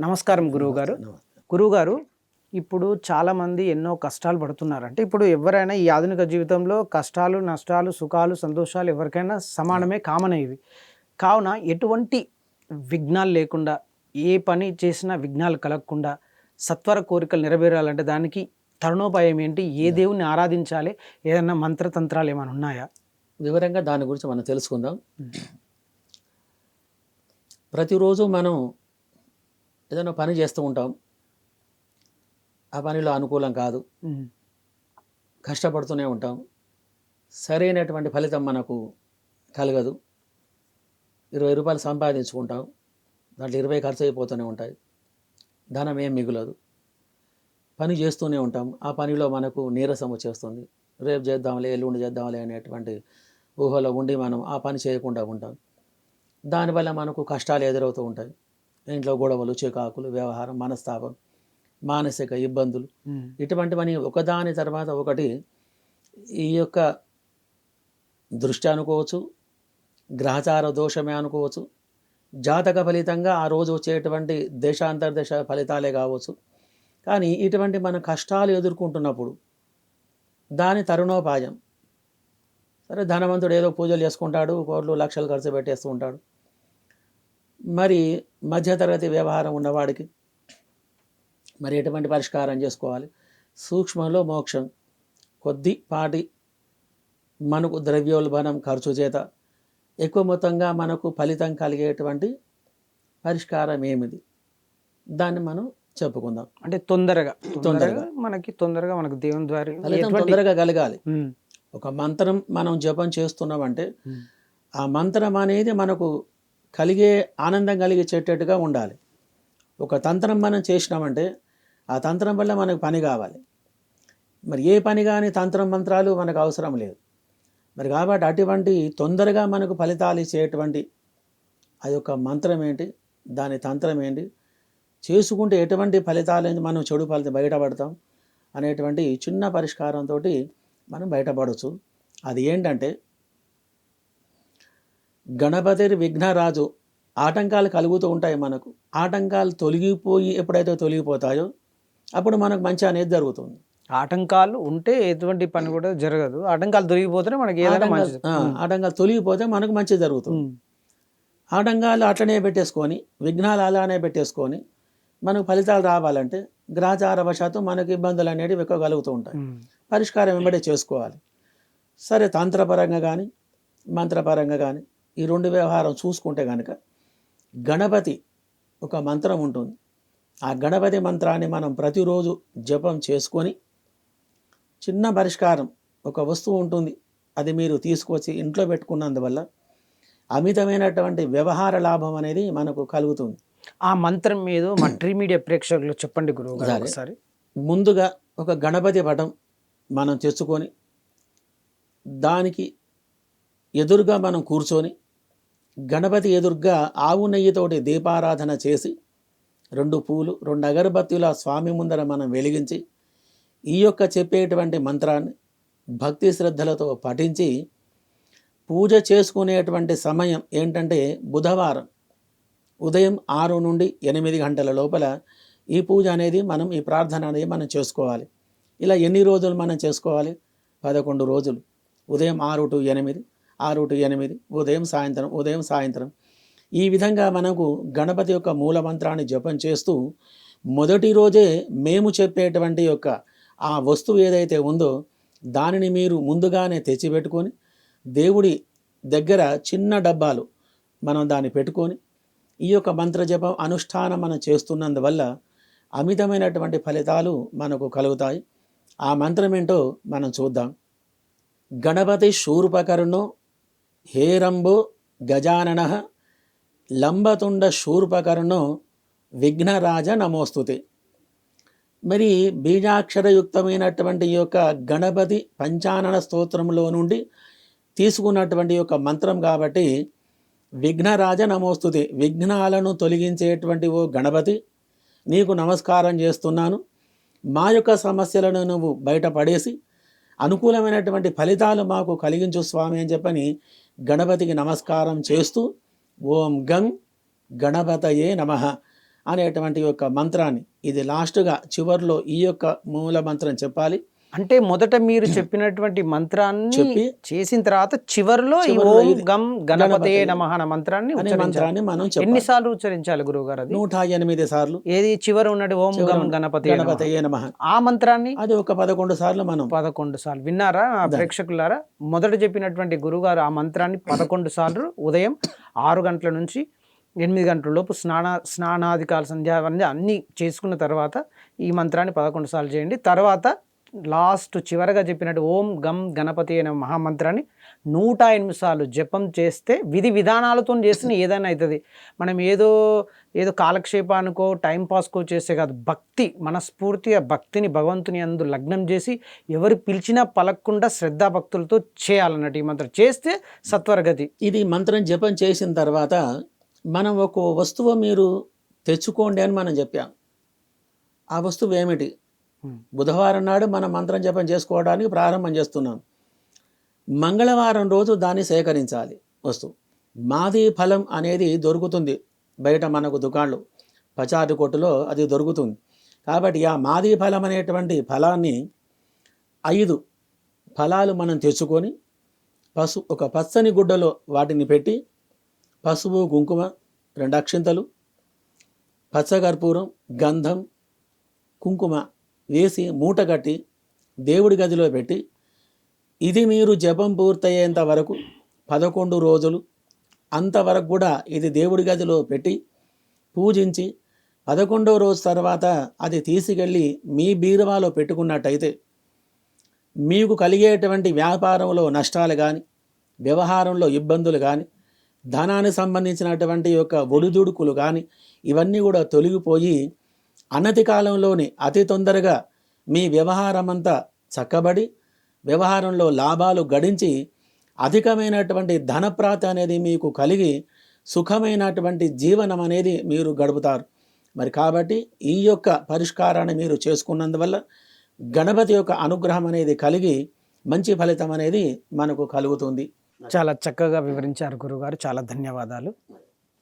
నమస్కారం గురువుగారు. గురువుగారు ఇప్పుడు చాలామంది ఎన్నో కష్టాలు పడుతున్నారు అంటే ఇప్పుడు ఎవరైనా ఈ ఆధునిక జీవితంలో కష్టాలు నష్టాలు సుఖాలు సంతోషాలు ఎవరికైనా సమానమే కామన్ ఇవి. కావున ఎటువంటి విఘ్నాలు లేకుండా ఏ పని చేసినా విఘ్నాలు కలగకుండా సత్వర కోరికలు నెరవేరాలంటే దానికి తరుణోపాయం ఏంటి? ఏ దేవుని ఆరాధించాలి? ఏదైనా మంత్రతంత్రాలు ఏమైనా ఉన్నాయా? వివరంగా దాని గురించి మనం తెలుసుకుందాం. ప్రతిరోజు మనం ఏదైనా పని చేస్తూ ఉంటాం. ఆ పనిలో అనుకూలం కాదు. కష్టపడుతూనే ఉంటాం. సరైనటువంటి ఫలితం మనకు కలగదు. ఇరవై రూపాయలు సంపాదించుకుంటాం. దాంట్లో ఇరవై ఖర్చు అయిపోతూనే ఉంటాయి. ధనం ఏం మిగులదు. పని చేస్తూనే ఉంటాం. ఆ పనిలో మనకు నీరసం వచ్చేస్తుంది. రేపు చేద్దాంలే ఎల్లుండి చేద్దాంలే అనేటువంటి ఊహలో ఉండి మనం ఆ పని చేయకుండా ఉంటాం. దానివల్ల మనకు కష్టాలు ఎదురవుతూ ఉంటాయి. ఇంట్లో గొడవలు చికాకులు వ్యవహారం మనస్తాపం మానసిక ఇబ్బందులు. ఉమ్, ఇటువంటివని ఒకదాని తర్వాత ఒకటి ఈ యొక్క దృష్టి అనుకోవచ్చు గ్రహచార దోషమే అనుకోవచ్చు జాతక ఫలితంగా ఆ రోజు వచ్చేటువంటి దేశాంతర్దేశ ఫలితాలే కావచ్చు. కానీ ఇటువంటి మన కష్టాలు ఎదుర్కొంటున్నప్పుడు దాని తరుణోపాయం. సరే ధనవంతుడు ఏదో పూజలు చేసుకుంటాడు కోట్లు లక్షలు ఖర్చు పెట్టేస్తూ ఉంటాడు. మరి మధ్యతరగతి వ్యవహారం ఉన్నవాడికి మరి ఎటువంటి పరిష్కారం చేసుకోవాలి? సూక్ష్మంలో మోక్షం. కొద్దిపాటి మనకు ద్రవ్యోల్బణం ఖర్చు చేత ఎక్కువ మొత్తంగా మనకు ఫలితం కలిగేటువంటి పరిష్కారం ఏమిది? దాన్ని మనం చెప్పుకుందాం. అంటే తొందరగా. తొందరగా. మనకి తొందరగా మనకు దేవుని ద్వారా ఫలితం తొందరగా కలగాలి. ఒక మంత్రం మనం జపం చేస్తున్నామంటే ఆ మంత్రం అనేది మనకు కలిగే ఆనందం కలిగించేటట్టుగా ఉండాలి. ఒక తంత్రం మనం చేసినామంటే ఆ తంత్రం వల్ల మనకు పని కావాలి. మరి ఏ పని కానీ తంత్రం మంత్రాలు మనకు అవసరం లేదు. మరి కాబట్టి అటువంటి తొందరగా మనకు ఫలితాలు ఇచ్చేటువంటి అది ఒక మంత్రం ఏంటి? దాని తంత్రం ఏంటి? చేసుకుంటే ఎటువంటి ఫలితాలు మనం చెడు ఫలితం బయటపడతాం అనేటువంటి చిన్న పరిష్కారంతో మనం బయటపడవచ్చు అది ఏంటంటే గణపతి విఘ్నరాజు ఆటంకాలు కలుగుతూ ఉంటాయి మనకు. ఆటంకాలు తొలగిపోయి ఎప్పుడైతే తొలగిపోతాయో అప్పుడు మనకు మంచి అనేది జరుగుతుంది. ఆటంకాలు ఉంటే ఎటువంటి పని కూడా జరగదు. ఆటంకాలు దొరికిపోతేనే మనకి ఏదైనా ఆటంకాలు తొలగిపోతే మనకు మంచి జరుగుతుంది. ఆటంకాలు అట్లనే పెట్టేసుకొని విఘ్నాలు అలానే పెట్టేసుకొని మనకు ఫలితాలు రావాలంటే గ్రహచార వశాత్తు మనకు ఇబ్బందులు అనేవి ఎక్కువ కలుగుతూ ఉంటాయి. పరిష్కారం వెంబడే చేసుకోవాలి. సరే తంత్రపరంగా కానీ మంత్రపరంగా కానీ ఈ రెండు వ్యవహారం చూసుకుంటే కనుక గణపతి ఒక మంత్రం ఉంటుంది. ఆ గణపతి మంత్రాన్ని మనం ప్రతిరోజు జపం చేసుకొని చిన్న పరిష్కారం ఒక వస్తువు ఉంటుంది. అది మీరు తీసుకొచ్చి ఇంట్లో పెట్టుకున్నందువల్ల అమితమైనటువంటి వ్యవహార లాభం అనేది మనకు కలుగుతుంది. ఆ మంత్రం మీద మా ట్రీ మీడియా ప్రేక్షకులు చెప్పండి గురువు గారు సరే. ఒకసారి. ముందుగా ఒక గణపతి పటం మనం తెచ్చుకొని దానికి ఎదురుగా మనం కూర్చొని గణపతి ఎదురుగా ఆవు నెయ్యితోటి దీపారాధన చేసి రెండు పూలు రెండు అగరబత్తుల స్వామి ముందర మనం వెలిగించి ఈ యొక్క చెప్పేటువంటి మంత్రాన్ని భక్తి శ్రద్ధలతో పఠించి పూజ చేసుకునేటువంటి సమయం ఏంటంటే బుధవారం ఉదయం ఆరు నుండి ఎనిమిది గంటల లోపల ఈ పూజ అనేది మనం ఈ ప్రార్థన అనేది మనం చేసుకోవాలి. ఇలా ఎన్ని రోజులు మనం చేసుకోవాలి? పదకొండు రోజులు. ఉదయం ఆరు టు ఎనిమిది. ఆరు టు ఎనిమిది ఉదయం సాయంత్రం ఉదయం సాయంత్రం. ఈ విధంగా మనకు గణపతి యొక్క మూల మంత్రాన్ని జపం చేస్తూ మొదటి రోజే మేము చెప్పేటువంటి యొక్క ఆ వస్తువు ఏదైతే ఉందో దానిని మీరు ముందుగానే తెచ్చిపెట్టుకొని దేవుడి దగ్గర చిన్న డబ్బాలు మనం దాన్ని పెట్టుకొని ఈ యొక్క మంత్ర జపం అనుష్ఠానం మనం చేస్తున్నందువల్ల అమితమైనటువంటి ఫలితాలు మనకు కలుగుతాయి. ఆ మంత్రం ఏంటో మనం చూద్దాం. గణపతి శూర్పకర్ణో హేరంబు గజానన లంబతుండ శూర్పకర్ణు విఘ్నరాజ నమోస్తుతి. మరి బీజాక్షరయుక్తమైనటువంటి ఈ యొక్క గణపతి పంచానన స్తోత్రంలో నుండి తీసుకున్నటువంటి యొక్క మంత్రం కాబట్టి విఘ్నరాజ నమోస్తుతి. విఘ్నాలను తొలగించేటువంటి ఓ గణపతి నీకు నమస్కారం చేస్తున్నాను. మా యొక్క సమస్యలను నువ్వు బయటపడేసి అనుకూలమైనటువంటి ఫలితాలు మాకు కలిగించు స్వామి అని చెప్పని గణపతికి నమస్కారం చేస్తూ ఓం గం గణపతయే నమ అనేటువంటి యొక్క మంత్రాన్ని ఇది లాస్ట్గా చివర్లో ఈ యొక్క మూల మంత్రం చెప్పాలి. అంటే మొదట మీరు చెప్పినటువంటి మంత్రాన్ని చెప్పి చేసిన తర్వాత చివరిలో ఈ ఓం గం గణపతే గణపతయే నమః అన్న మంత్రాన్ని. మంత్రాన్ని మనం ఎన్నిసార్లు ఉచ్చరించాలి గురువు గారు అది? నూట ఎనిమిది సార్లు. ఏది? చివరి ఉన్నది ఓం గం గణపతి గణపతయే నమః. ఆ మంత్రాన్ని? అది ఒక పదకొండు సార్లు మనం. పదకొండు సార్లు. విన్నారా ఆ ప్రేక్షకులారా? మొదట చెప్పినటువంటి గురుగారు ఆ మంత్రాన్ని పదకొండు సార్లు ఉదయం ఆరు గంటల నుంచి ఎనిమిది గంటల లోపు స్నాన స్నానాధికాల సంధ్యా అవన్నీ అన్నీ చేసుకున్న తర్వాత ఈ మంత్రాన్ని పదకొండు సార్లు చేయండి. తర్వాత లాస్ట్ చివరగా చెప్పినట్టు ఓం గం గణపతి అనే మహామంత్రాన్ని నూట ఎనిమిది సార్లు జపం చేస్తే విధి విధానాలతో చేసిన ఏదైనా అవుతుంది. మనం ఏదో ఏదో కాలక్షేపానికో టైం పాస్కో చేసే కాదు భక్తి మనస్ఫూర్తిగా భక్తిని భగవంతుని అందు లగ్నం చేసి ఎవరు పిలిచినా పలక్కుండా శ్రద్ధాభక్తులతో చేయాలన్నట్టు ఈ మంత్రం చేస్తే సత్వరగతి. ఇది మంత్రం జపం చేసిన తర్వాత మనం ఒక వస్తువు మీరు తెచ్చుకోండి అని మనం చెప్పాం. ఆ వస్తువు ఏమిటి? బుధవారం నాడు మనం మంత్రం జపం చేసుకోవడానికి ప్రారంభం చేస్తున్నాం మంగళవారం రోజు దాన్ని సేకరించాలి. వస్తువు మాది ఫలం అనేది దొరుకుతుంది. బయట మనకు దుకాణాలు పచారి కొట్టులో అది దొరుకుతుంది. కాబట్టి ఆ మాది ఫలం అనేటువంటి ఫలాన్ని ఐదు ఫలాలు మనం తెచ్చుకొని పసు ఒక పచ్చని గుడ్డలో వాటిని పెట్టి పసుపు కుంకుమ రెండు అక్షింతలు పచ్చకర్పూరం గంధం కుంకుమ వేసి మూట కట్టి దేవుడి గదిలో పెట్టి ఇది మీరు జపం పూర్తయ్యేంత వరకు పదకొండు రోజులు అంతవరకు కూడా ఇది దేవుడి గదిలో పెట్టి పూజించి పదకొండవ రోజు తర్వాత అది తీసుకెళ్ళి మీ బీరువాలో పెట్టుకున్నట్టయితే మీకు కలిగేటువంటి వ్యాపారంలో నష్టాలు కానీ వ్యవహారంలో ఇబ్బందులు కానీ ధనానికి సంబంధించినటువంటి యొక్క ఒడిదుడుకులు కానీ ఇవన్నీ కూడా తొలగిపోయి అనతి కాలంలోనే అతి తొందరగా మీ వ్యవహారమంతా చక్కబడి వ్యవహారంలో లాభాలు గడించి అధికమైనటువంటి ధనప్రాత అనేది మీకు కలిగి సుఖమైనటువంటి జీవనం అనేది మీరు గడుపుతారు. మరి కాబట్టి ఈ యొక్క పరిష్కారాన్ని మీరు చేసుకున్నందువల్ల గణపతి యొక్క అనుగ్రహం అనేది కలిగి మంచి ఫలితం అనేది మనకు కలుగుతుంది. చాలా చక్కగా వివరించారు గురుగారు. చాలా ధన్యవాదాలు.